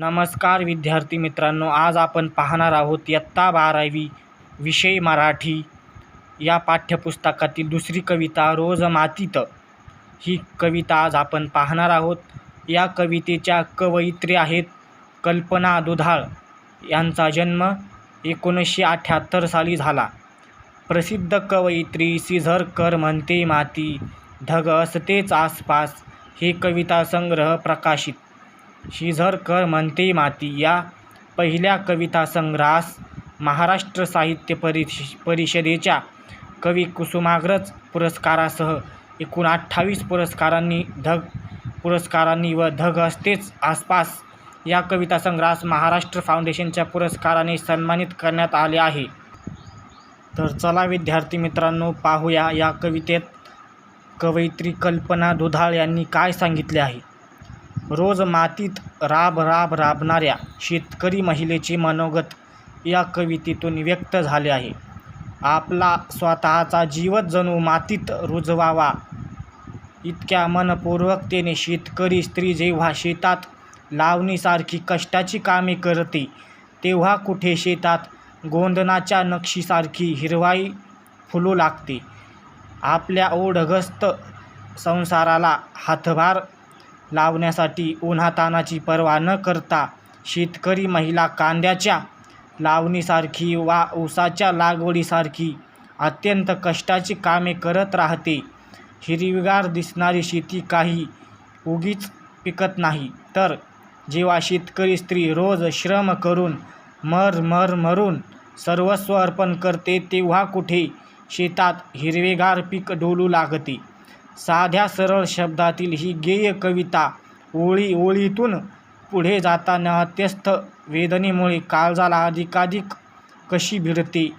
नमस्कार विद्यार्थी मित्रांनो आज आपण पाहणार आहोत इयत्ता बारावी विषय मराठी या पाठ्यपुस्तकातील दुसरी कविता रोज मातीत. ही कविता आज आपण पाहणार आहोत. या कवितेच्या कवयित्री आहेत कल्पना दुधाळ. यांचा जन्म एकोणीसशे अठ्ठ्याहत्तर साली झाला. प्रसिद्ध कवयित्री सिझरकर म्हणते माती ढग असतेच आसपास. हे कविता संग्रह प्रकाशित शिझरकर म्हणते माती. या पहिल्या कविता संग्रहास महाराष्ट्र साहित्य परिष परिषदेच्या कवी कुसुमाग्रज पुरस्कारासह एकूण अठ्ठावीस पुरस्कारांनी धग पुरस्कारांनी व धग असतेच आसपास या कविता संग्रहास महाराष्ट्र फाउंडेशनच्या पुरस्काराने सन्मानित करण्यात आले आहे. तर चला विद्यार्थी मित्रांनो पाहूया या कवितेत कवयित्री कल्पना दुधाळ यांनी काय सांगितले आहे. रोज मातीत राब राब राबणाऱ्या शेतकरी महिलेचे मनोगत या कवितेतून व्यक्त झाले आहे. आपला स्वतःचा जीवच जणू मातीत रुजवावा. इतक्या मनपूर्वकतेने शेतकरी स्त्री जेव्हा शेतात लावणीसारखी कष्टाची कामे करते तेव्हा कुठे शेतात गोंधनाच्या नक्षीसारखी हिरवाई फुलू लागते. आपल्या ओढगस्त संसाराला हातभार लावण्यासाठी उन्हातानाची पर्वा न करता शेतकरी महिला कांद्याच्या लावणीसारखी वा ऊसाच्या लागवडीसारखी अत्यंत कष्टाची कामे करत राहते. हिरवीगार दिसणारी शेती काही उगीच पिकत नाही. तर जेव्हा शेतकरी स्त्री रोज श्रम करून मर मर मरून सर्वस्व अर्पण करते तेव्हा कुठे शेतात हिरवेगार पीक डोलू लागते? साध्या सरळ शब्दातील ही गेय कविता ओळी ओळीतून पुढे जाताना अत्यस्थ वेदनेमुळे काळजाला अधिकाधिक कशी भिडते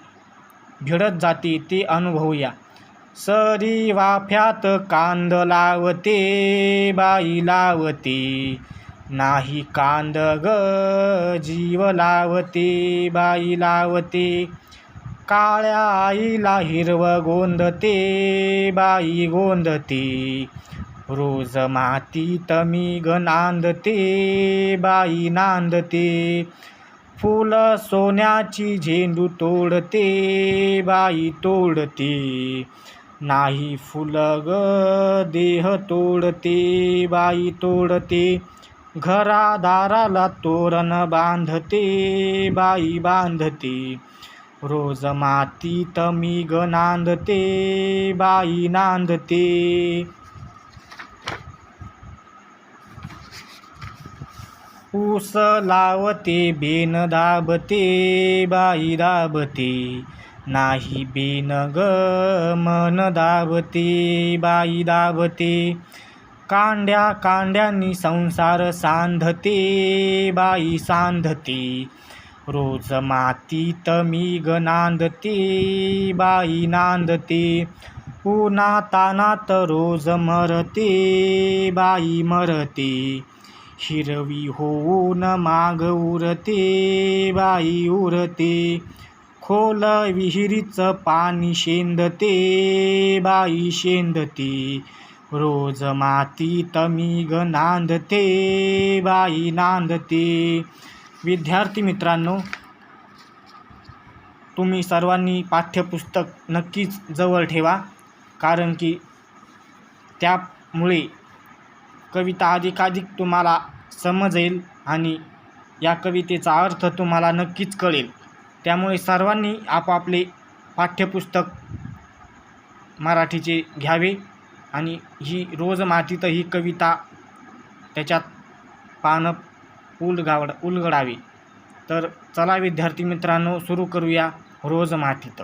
भिडत जाते ते अनुभवूया. सरी वाफ्यात कांद लावते बाई लावते नाही कांद ग जीव लावते बाई लावते. काळ्या आईला हिरवं गोंदते बाई गोंधते रोज मातीत मी ग नांदते बाई नांदते. फुलं सोन्याची झेंडू तोडते बाई तोडते. नाही फुलं ग देह तोडते बाई तोडते. घरादाराला तोरण बांधते बाई बांधते. रोज मातीत मी ग नांदते बाई नांदते. ऊस लावते बेन दाबते बाई दाबते. नाही बेन ग मन दाबते बाई दाबते. कांड्या कांड्यांनी संसार सांधते बाई सांधते. रोज मातीत मी ग नांदते बाई नांदते. उन्हा तानात रोज मरते बाई मरते. हिरवी होऊन माग उरते बाई उरते. खोल विहिरीचं पाणी शेंदते बाई शेंदते. रोज मातीत मी ग नांदते बाई नांदते. विद्यार्थी मित्रांनो तुम्ही सर्वांनी पाठ्यपुस्तक नक्कीच जवळ ठेवा कारण की त्यामुळे कविता अधिकाधिक तुम्हाला समजेल आणि या कवितेचा अर्थ तुम्हाला नक्कीच कळेल. त्यामुळे सर्वांनी आपापले पाठ्यपुस्तक मराठीचे घ्यावे आणि ही रोज मातीत ही कविता त्याच्यात पानं उलगावड उलगडावी. तर चला विद्यार्थी मित्रांनो सुरू करूया रोज मातीत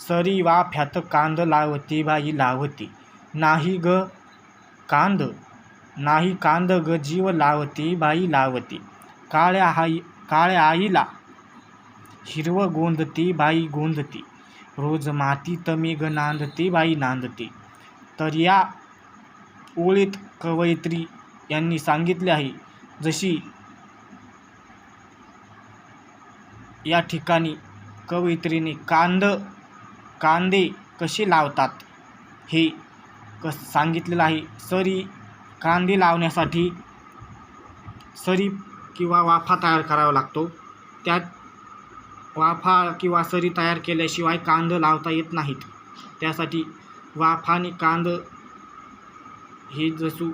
सरी वाफ्यात कांद लावते बाई लावते. नाही ग कांद नाही कांद ग जीव लावते बाई लावते. काळ्या आई काळ्या आईला हिरवं गोंदते बाई गोंदते. रोज माती तमी ग नांदते बाई नांदते. तर या ओळीत कवयित्री यांनी सांगितले आहे जशी या ठिकाणी कवयित्रीने कांद कांदे कसे लावतात हे कस सांगितलेलं आहे. सरी कांदे लावण्यासाठी सरी किंवा वाफा तयार करावा लागतो. त्यात वाफा किंवा सरी तयार केल्याशिवाय कांद लावता येत नाहीत. त्यासाठी वाफा आणि कांद हे जसू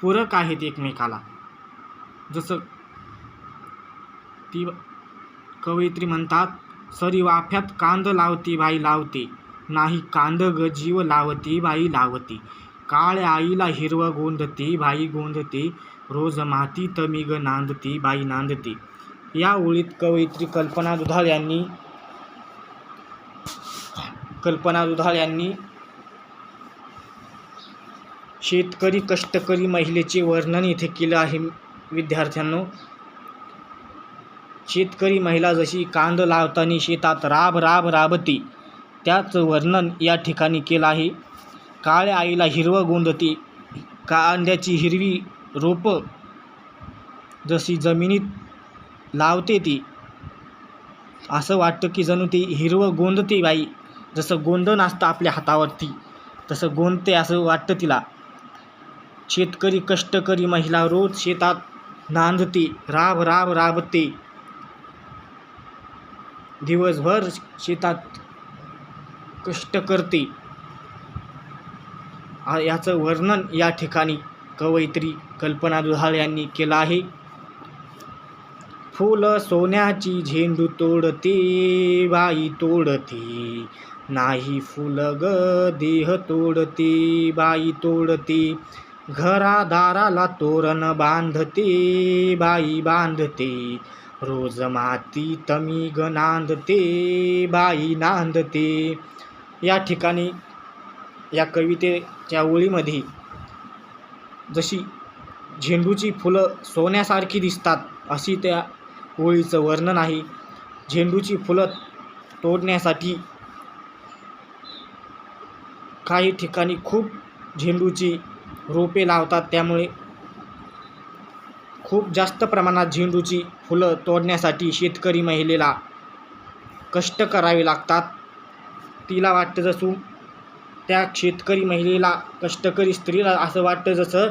पूरक आहेत एकमेकाला. जसं ती कवयित्री म्हणतात सरी वाफ्यात कांद लावती बाई लावते नाही कांद ग जीव लावती बाई लावती. काळ्या आईला हिरवं गोंधती बाई गोंधते रोज माती तमी ग नांदती बाई नांदते. या ओळीत कवयित्री कल्पना दुधाळ यांनी कल्पना दुधाळ यांनी शेतकरी कष्टकरी महिलेचे वर्णन इथे केलं आहे. विद्यार्थ्यांनो शेतकरी महिला जशी कांद लावताना शेतात राब राब राबते त्याचं वर्णन या ठिकाणी केलं आहे. काळ्या आईला हिरवं गोंदते कांद्याची हिरवी रोपं जशी जमिनीत लावते ती असं वाटतं की जणू ती हिरवं गोंदते बाई. जसं गोंधन असतं आपल्या हातावरती तसं गोंदते असं वाटतं तिला. शेतकरी कष्टकरी महिला रोज शेतात नांदते राब राब राबते. दिवसभर शेतात कष्ट करते. याचं वर्णन या ठिकाणी कवयित्री कल्पना दुधाळ यांनी केलं आहे. फुल सोन्याची झेंडू तोडते बाई तोडते. नाही फुल ग देह तोडते बाई तोडते. घरादाराला तोरण बांधते बाई बांधते. रोज माती तमी ग नांदते बाई नांदते या ठिकाणी या कवितेच्या ओळीमध्ये जशी झेंडूची फुलं सोन्यासारखी दिसतात अशी त्या ओळीचं वर्णन आहे. झेंडूची फुलं तोडण्यासाठी काही ठिकाणी खूप झेंडूची रोपे लावतात त्यामुळे खूप जास्त प्रमाणात झेंडूची फुलं तोडण्यासाठी शेतकरी महिलेला कष्ट करावे लागतात. तिला वाटतं जसं त्या शेतकरी महिलेला कष्टकरी स्त्रीला असं वाटतं जसं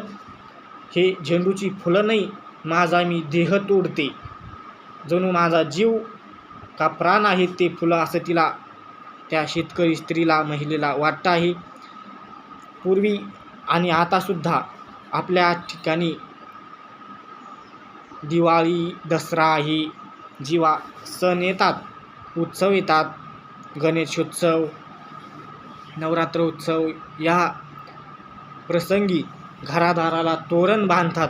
हे झेंडूची फुलं नाही माझा मी देह तोडते. जणू माझा जीव का प्राण आहे ते फुलं असं तिला त्या शेतकरी स्त्रीला महिलेला वाटतं आहे. पूर्वी आणि आतासुद्धा आपल्या ठिकाणी दिवाळी दसरा ही जीवा सण येतात उत्सव येतात. गणेशोत्सव नवरात्र उत्सव या प्रसंगी घरादाराला तोरण बांधतात.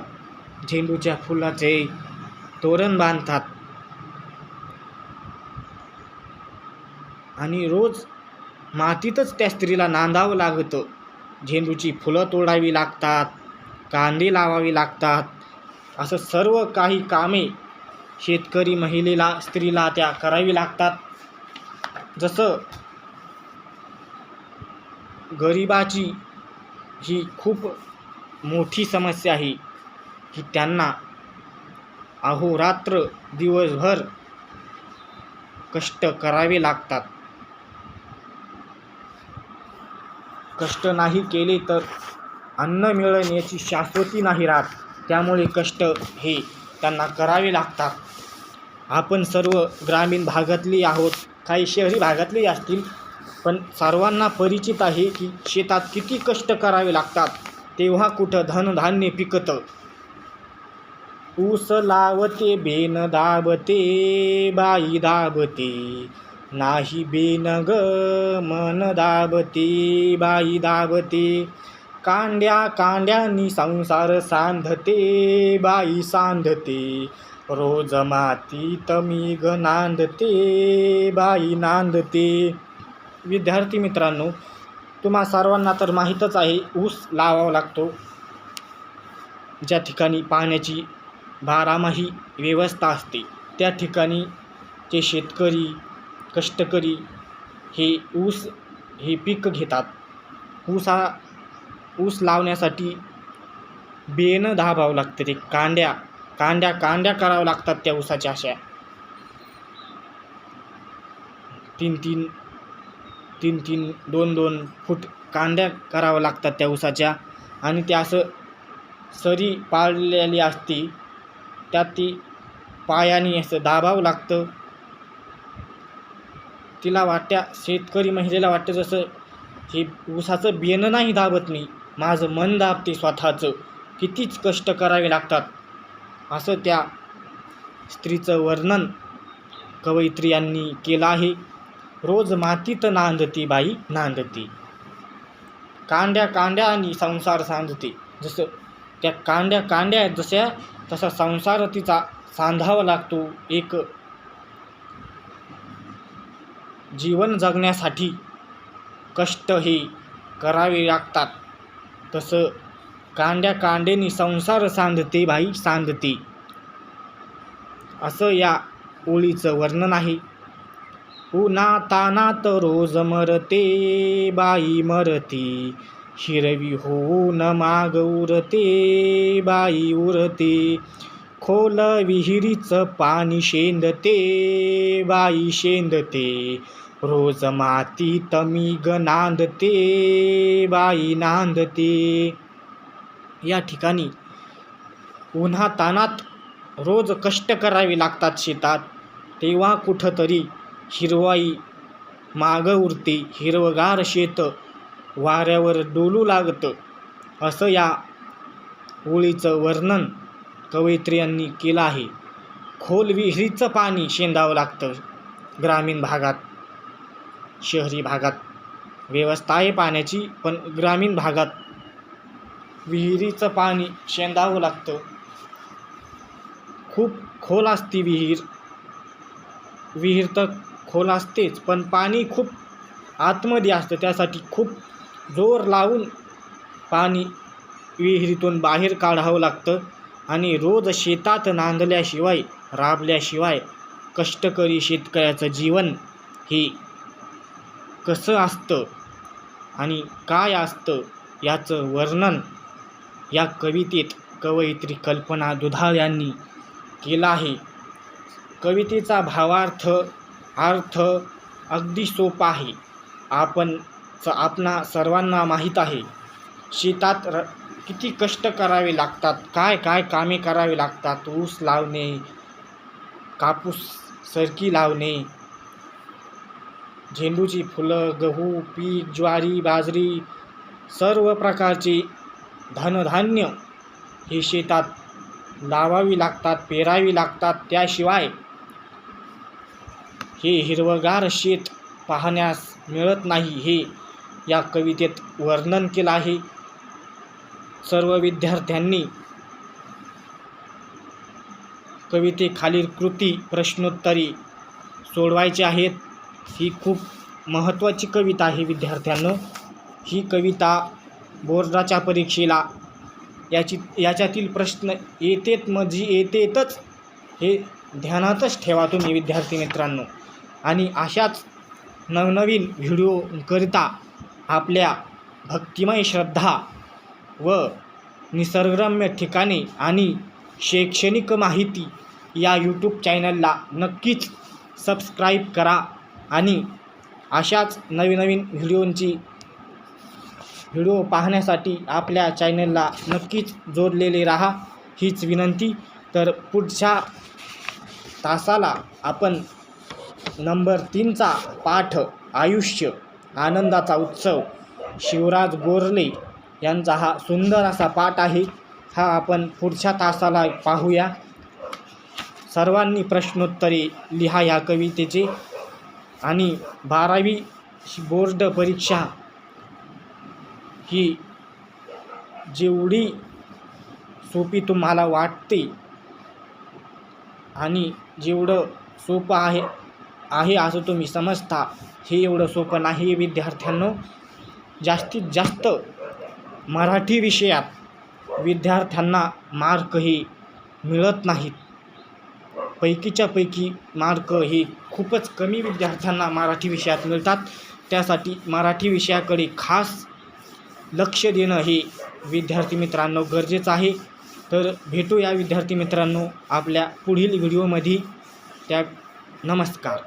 झेंडूच्या फुलाचे तोरण बांधतात. आणि रोज मातीतच त्या स्त्रीला नांदावं लागतं. झेंडूची फुलं तोडावी लागतात कांदे लावावी लागतात. असं सर्व काही कामे शेतकरी महिलेला स्त्रीला त्या करावी लागतात. जसं गरिबाची ही खूप मोठी समस्या आहे की त्यांना अहोरात्र दिवसभर कष्ट करावे लागतात. कष्ट नाही केले तर अन्न मिळण्याची शाश्वती नाही राहत. त्यामुळे कष्ट हे त्यांना करावे लागतात. आपण सर्व ग्रामीण भागातली आहोत. काही शहरी भागातलेही असतील पण सर्वांना परिचित आहे की शेतात किती कष्ट करावे लागतात. तेव्हा कुठं धनधान्य पिकतं. ऊस लावते बेन दाबते बाई दाबते. नाही बेन ग मन दाबते बाई दाबते. कांड्या कांड्यानी संसार सांधते बाई सांधते. रोज माती तमी ग नांदते बाई नांदते. विद्यार्थी मित्रांनो तुम्हा सर्वांना तर माहीतच आहे ऊस लावावा लागतो. ज्या ठिकाणी पाण्याची बारामाही व्यवस्था असते त्या ठिकाणी ते शेतकरी कष्टकरी हे ऊस हे पीक घेतात. ऊस हा ऊस लावण्यासाठी बेनं दाबावं लागतं ते. कांड्या कांड्या कांड्या करावं लागतात त्या ऊसाच्या अशा. तीन तीन तीन तीन दोन दोन फूट कांड्या कराव्या लागतात त्या ऊसाच्या. आणि त्या असं सरी पाळलेली असते त्यात ती पायाने असं दाबावं लागतं. तिला वाटत्या शेतकरी महिलेला वाटतं जसं हे ऊसाचं बियाणं नाही दाबत नाही माझं मन दाबते स्वतःचं. कितीच कष्ट करावे लागतात. असं त्या स्त्रीचं वर्णन कवयित्री यांनी केलं आहे. रोज मातीत नांदती बाई नांदती. कांड्या कांड्या आणि संसार सांधते. जसं त्या कांड्या कांड्या आहेत जशा तसा संसार तिचा सांधावा लागतो. एक जीवन जगण्यासाठी कष्ट हे करावे लागतात. तसं कांड्या कांडेनी संसार सांधते बाई सांधते. असं या ओळीचं वर्णन आहे. उना तानात रोज मरते बाई मरते. हिरवी होऊन माग उरते बाई उरते. खोल विहिरीचं पाणी शेंदते बाई शेंदते. रोज मातीत मी ग नांदते बाई नांदते. या ठिकाणी उन्हा तानात रोज कष्ट करावे लागतात शेतात. तेव्हा कुठंतरी हिरवाई मागं उरते हिरवगार शेत वाऱ्यावर डोलू लागतं. असं या ओळीचं वर्णन कवयित्री यांनी केलं आहे. खोल विहिरीचं पाणी शेंदावं लागतं ग्रामीण भागात. शहरी भागात. व्यवस्था आहे पाण्याची पण ग्रामीण भागात. विहिरीचं पाणी शेंदावं लागतं. खूप खोल असते विहीर. विहीर तर खोल असतेच पण पाणी खूप आतमध्ये असतं. त्यासाठी खूप जोर लावून पाणी विहिरीतून बाहेर काढावं लागतं आणि रोज शेतात नांदल्याशिवाय राबल्याशिवाय कष्टकरी शेतकऱ्याचं जीवन हे कसं असतं आणि काय असतं याचं वर्णन या कवितेत कवयित्री कल्पना दुधाळ यांनी केला आहे. कवितेचा भावार्थ अर्थ अगदी सोपा आहे. आपण स आपणा सर्वांना माहीत आहे. शेतात र किती कष्ट करावे लागतात काय काय कामे करावी लागतात ऊस लावणे कापूस सरकी लावणे झेंडूची फुलं गहू पीक ज्वारी बाजरी सर्व प्रकारचे धनधान्य हे शेतात लावावी लागतात पेरावी लागतात. त्याशिवाय हे हिरवगार शेत पाहण्यास मिळत नाही हे या कवितेत वर्णन केलं आहे. सर्व विद्यार्थ्यांनी कवितेखालील कृती प्रश्नोत्तरी सोडवायचे आहेत. ही खूप महत्त्वाची कविता आहे विद्यार्थ्यांनो. ही कविता बोर्डाच्या परीक्षेला याची याच्यातील प्रश्न येतेत मजी येतेतच हे ध्यानातच ठेवा तुम्ही विद्यार्थी मित्रांनो. आणि अशाच नवनवीन व्हिडिओकरिता आपल्या भक्तिमय श्रद्धा व निसर्गरम्य ठिकाणे आणि शैक्षणिक माहिती या यूट्यूब चॅनलला नक्कीच सबस्क्राईब करा. आणि अशाच नवीन नवीन व्हिडिओंची व्हिडिओ पाहण्यासाठी आपल्या चॅनलला नक्कीच जोडलेले राहा हीच विनंती. तर पुढच्या तासाला आपण नंबर तीनचा पाठ आयुष्य आनंदाचा उत्सव शिवराज गोरले यांचा हा सुंदर असा पाठ आहे. हा आपण पुढच्या तासाला पाहूया. सर्वांनी प्रश्नोत्तरे लिहा या कवितेचे. आणि बारावी बोर्ड परीक्षा ही जेवढी सोपी तुम्हाला वाटते आणि जेवढं सोपं आहे आहे असं तुम्ही समजता हे एवढं सोपं नाही विद्यार्थ्यांनो. जास्तीत जास्त मराठी विषयात विद्यार्थ्यांना मार्कही मिळत नाहीत. पैकीच्या पैकी मार्क हे खूपच कमी विद्यार्थ्यांना मराठी विषयात मिळतात. त्यासाठी मराठी विषयाकडे खास लक्ष देणं हे विद्यार्थी मित्रांनो गरजेचं आहे. तर भेटू या विद्यार्थी मित्रांनो आपल्या पुढील व्हिडिओमध्ये. त्या नमस्कार.